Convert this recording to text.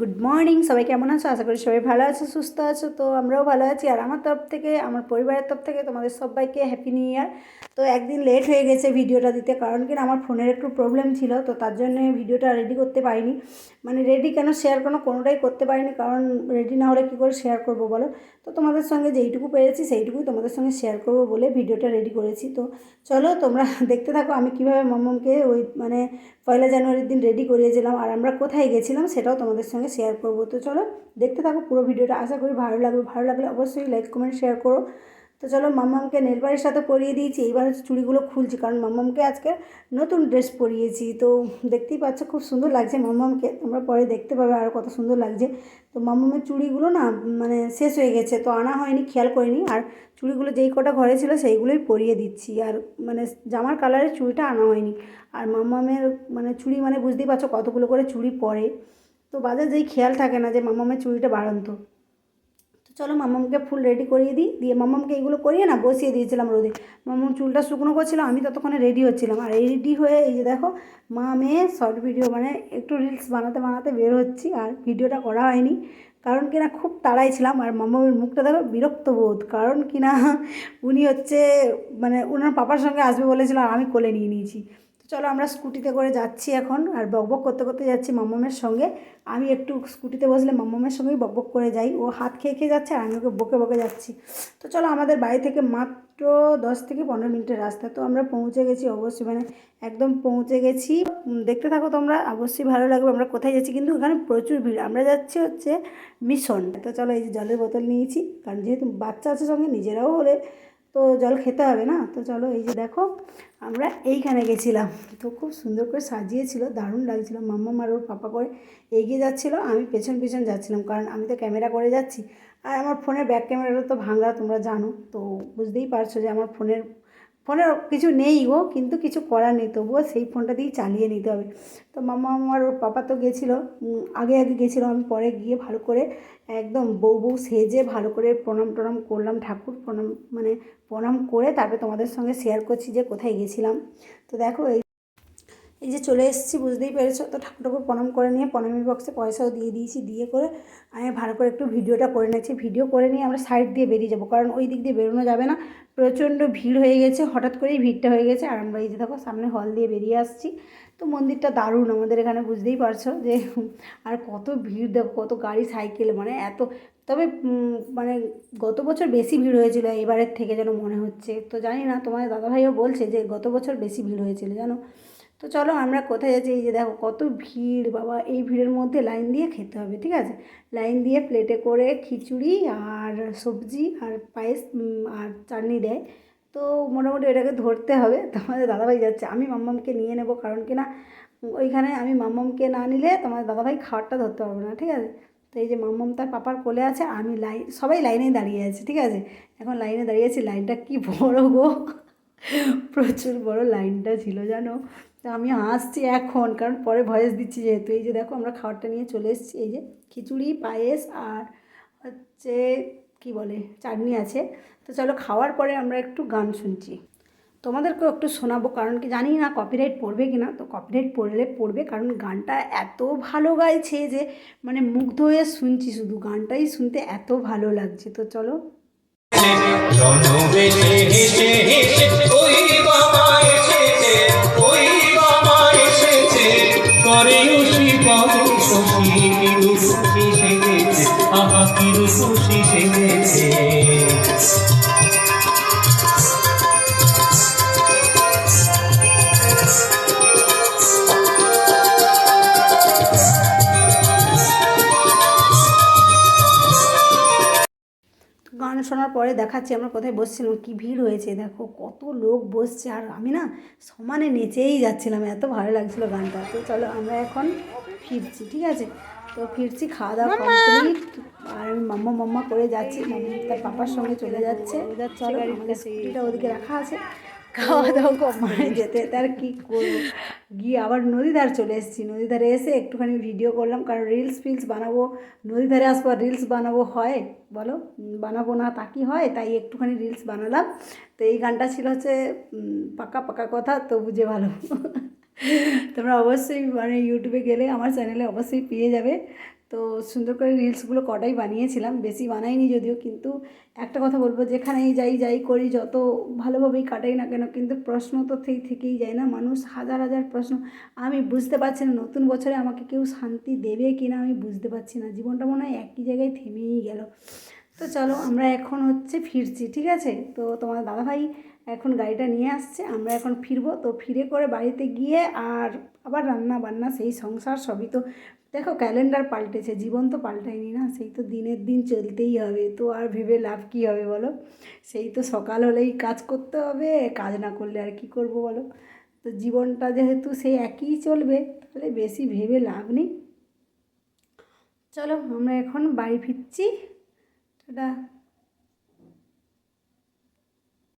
Good morning সবাই কেমন আছো? আশা করি সবাই ভালো আছো, সুস্থ আছো। তো আমরাও ভালো আছি। আর আমার তরফ থেকে, আমার পরিবারের তরফ থেকে তোমাদের সবাইকে হ্যাপি নিউ ইয়ার তো একদিন লেট হয়ে গেছে ভিডিওটা দিতে, কারণ কি আমার ফোনের একটু প্রবলেম ছিল, তো তার জন্য ভিডিওটা রেডি করতে পারিনি। মানে রেডি কেন শেয়ার কোনো, কোনোটাই করতে পারিনি, কারণ রেডি না হলে কী করে শেয়ার করব বলো? তো তোমাদের সঙ্গে যেইটুকু পেরেছি, সেইটুকুই তোমাদের সঙ্গে শেয়ার করব বলে ভিডিওটা রেডি করেছি। তো চলো তোমরা দেখতে থাকো, আমি কীভাবে মাম্মামকে ওই মানে পয়লা জানুয়ারির দিন রেডি করিয়েছিলাম আর আমরা কোথায় গেছিলাম, সেটাও তোমাদের সঙ্গে শেয়ার করব। তো চলো দেখতে থাকো পুরো ভিডিওটা। আশা করি ভালো লাগবে। ভালো লাগলে অবশ্যই লাইক কমেন্ট শেয়ার করো। তো চলো মাম্মামকে নেলবারের সাথে পরিয়ে দিয়েছি। এইবার হচ্ছে চুড়িগুলো খুলছি কারণ মাম্মামকে আজকে নতুন ড্রেস পরিয়েছি। তো দেখতেই পাচ্ছ খুব সুন্দর লাগছে মাম্মামকে তোমরা পরে দেখতে পাবে আরও কত সুন্দর লাগছে। তো মাম্মামের চুড়িগুলো না মানে শেষ হয়ে গেছে। তো আনা হয়নি, খেয়াল করিনি। আর চুড়িগুলো যেই কটা ঘরে ছিল সেইগুলোই পরিয়ে দিচ্ছি। আর মানে জামার কালারের চুড়িটা আনা হয়নি। আর মাম্মামের মানে চুড়ি মানে বুঝতেই পারছ কতগুলো করে চুড়ি পরে। তো বাজার যেই খেয়াল থাকে না যে মাম্মামের চুড়িটা বাড়ন্ত। তো চলো মাম্মামকে ফুল রেডি করিয়ে দিই। দিয়ে মাম্মামকে এইগুলো করিয়ে না বসিয়ে দিয়েছিলাম রোদে। মাম্মাম চুলটা শুকনো করছিল, আমি ততক্ষণে রেডি হচ্ছিলাম। আর রেডি হয়ে এই যে দেখো, মা মেয়ে শর্ট ভিডিও মানে একটু রিলস বানাতে বানাতে বের হচ্ছি। আর ভিডিওটা করা হয়নি। কারণ কিনা খুব তাড়াই ছিলাম। আর মাম্মামের মুখটা দেখো বিরক্ত বোধ। কারণ কিনা উনি হচ্ছে মানে ওনার পাপার সঙ্গে আসবে বলেছিল আর আমি কোলে নিয়ে নিয়েছি। চলো আমরা স্কুটিতে করে যাচ্ছি এখন, আর বকবক করতে করতে যাচ্ছি মাম্মামের সঙ্গে। আমি একটু স্কুটিতে বসলে মাম্মামের সঙ্গেই বকবক করে যাই। ও হাত খেয়ে খেয়ে যাচ্ছে আর আমি ওকে বকে বকে যাচ্ছি। তো চলো আমাদের বাড়ি থেকে মাত্র দশ থেকে পনেরো মিনিটের রাস্তা। তো আমরা পৌঁছে গেছি অবশ্যই মানে একদম পৌঁছে গেছি। দেখতে থাকো তোমরা, অবশ্যই ভালো লাগবে আমরা কোথায় যাচ্ছি। কিন্তু ওখানে প্রচুর ভিড়। আমরা যাচ্ছি হচ্ছে মিশন। তো চলো এই যে জলের বোতল নিয়েছি। কারণ যেহেতু বাচ্চা আছে সঙ্গে, নিজেরাও হলে তো জল খেতে হবে না? তো চলো এই যে দেখো, আমরা এইখানে গেছিলাম। তো খুব সুন্দর করে সাজিয়েছিল, দারুণ লাগছিল। মাম্মা মার ওর পাপা করে এগিয়ে যাচ্ছিল, আমি পেছন পেছন যাচ্ছিলাম, কারণ আমি তো ক্যামেরা করে যাচ্ছি। আর আমার ফোনের ব্যাক ক্যামেরাটা তো ভাঙা, তোমরা জানো। তো বুঝতেই পারছ যে আমার ফোনের ফোনের কিছু নেই গো, কিন্তু কিছু করার নেই, তবুও সেই ফোনটা দিয়েই চালিয়ে নিতে হবে। তো মামা আমার ওর পাপা তো গেছিল আগে আগে গেছিল, আমি পরে গিয়ে ভালো করে একদম বউ বউ সেজে ভালো করে প্রণাম টনাম করলাম, ঠাকুর প্রণাম মানে প্রণাম করে তারপরে তোমাদের সঙ্গে শেয়ার করছি যে কোথায় গেছিলাম। তো দেখো এই এই যে চলে এসেছি, বুঝতেই পেরেছ? তো ঠাকুর প্রণাম করে নিয়ে প্রণামী বক্সে পয়সাও দিয়ে দিয়েছি, দিয়ে করে আমি ভালো করে একটু ভিডিওটা করে নিয়েছি। ভিডিও করে নিয়ে আমরা সাইড দিয়ে বেরিয়ে যাব, কারণ ওই দিক দিয়ে বেরোনো যাবে না। প্রচণ্ড ভিড় হয়ে গেছে, হঠাৎ করেই ভিড়টা হয়ে গেছে। আর আমরা এই যে দেখো, সামনে হল দিয়ে বেরিয়ে আসছি। তো মন্দিরটা দারুণ আমাদের এখানে, বুঝতেই পারছ যে আর কত ভিড়, দেখো কত গাড়ি, সাইকেল মানে এত। তবে মানে গত বছর বেশি ভিড় হয়েছিল এবারের থেকে যেন মনে হচ্ছে। তো জানি না তোমার দাদাভাইও বলছে যে গত বছর বেশি ভিড় হয়েছিল, জানো? তো চলো আমরা কোথায় যাচ্ছি? এই যে দেখো কত ভিড়, বাবা। এই ভিড়ের মধ্যে লাইন দিয়ে খেতে হবে, ঠিক আছে? লাইন দিয়ে প্লেটে করে খিচুড়ি আর সবজি আর পায়েস আর চাটনি দেয়। তো মোটামুটি এটাকে ধরতে হবে। তোমাদের দাদাভাই যাচ্ছে। আমি মাম্মামকে নিয়ে নেব, কারণ কি না, ওইখানে আমি মাম্মামকে না নিলে তোমাদের দাদাভাই খাবারটা ধরতে পারবে না, ঠিক আছে? তো এই যে মাম্মাম তার পাপার কোলে আছে, আমি লাইন সবাই লাইনে দাঁড়িয়ে আছে, ঠিক আছে? এখন লাইনে দাঁড়িয়ে আছি, লাইনটা কি বড় গো! প্রচুর বড় লাইনটা ছিল, জানো? তো আমি আসছি এখন, কারণ পরে ভয়েস দিচ্ছি যেহেতু। এই যে দেখো, আমরা খাবারটা নিয়ে চলে এসেছি। এই যে খিচুড়ি, পায়েস আর হচ্ছে, কি বলে, চাটনি আছে। তো চলো খাওয়ার পরে আমরা একটু গান শুনছি। তোমাদেরকেও একটু শোনাবো, কারণ কি জানি না কপিরাইট পড়বে কি না তো কপিরাইট পড়লে পড়বে, কারণ গানটা এত ভালো গাইছে যে মানে মুগ্ধ হয়ে শুনছি শুধু। গানটাই শুনতে এত ভালো লাগছে। তো চলো রণবেশে হেসে হেসে ওই বাবা এসেছে ওই বাবা এসেছে করে গান পরে দেখাচ্ছি আমরা কোথায় বসছিলাম কি ভিড় হয়েছে দেখো কত লোক বসছে আর আমি না সমানে নেচেই যাচ্ছিলাম এত ভালো লাগছিল গানটা। তো চলো আমরা এখন ফিরছি ঠিক আছে? তো ফিরছি খাওয়া দাওয়া কমপ্লিট আর আমি মাম্মা মাম্মা করে যাচ্ছি মাম্মা তার পাপার সঙ্গে চলে যাচ্ছে। চলো আমাদের স্কুটিটা ওদিকে রাখা আছে। খাওয়া দাওয়া কম মানে যেতে তার কী করব? গিয়ে আবার নদী ধার চলে এসেছি নদী ধারে এসে একটুখানি ভিডিও করলাম কারণ রিলস ফিলস বানাবো নদী ধারে আসব রিলস বানাবো হয় বলো? বানাবো না তা কি হয়? তাই একটুখানি রিলস বানালাম। তো এই গানটা ছিল হচ্ছে পাকা পাকা কথা তো বুঝে ভালো। তোমরা অবশ্যই মানে ইউটিউবে গেলে আমার চ্যানেলে অবশ্যই পেয়ে যাবে। তো সুন্দর করে রিলসগুলো কটাই বানিয়েছিলাম, বেশি বানাইনি যদিও, কিন্তু একটা কথা বলব, যেখানেই যাই যাই করি, যত ভালোভাবেই কাটাই না কেন, কিন্তু প্রশ্ন তো থেকেই থেকেই যায় না, মানুষ হাজার হাজার প্রশ্ন, আমি বুঝতে পারছি না নতুন বছরে আমাকে কেউ শান্তি দেবে কি না আমি বুঝতে পারছি না, জীবনটা মনে হয় একই জায়গায় থেমেই গেল। তো চলো, আমরা এখন হচ্ছে ফিরছি, ঠিক আছে? তো তোমার দাদাভাই এখন গাড়িটা নিয়ে আসছে, আমরা এখন ফিরবো, তো ফিরে করে বাড়িতে গিয়ে আর আবার রান্না বান্না সেই সংসার সবই তো, দেখো ক্যালেন্ডার পাল্টেছে, জীবন তো পাল্টায়নি না, সেই তো দিনের দিন চলতেই হবে, তো আর ভেবে লাভ কী হবে বলো? সেই তো সকাল হলেই কাজ করতে হবে, কাজ না করলে আর কি করব বলো? তো জীবনটা যেহেতু সেই একই চলবে, তাহলে বেশি ভেবে লাভ নেই। চলো আমরা এখন বাড়ি ফিরছি, টাটা।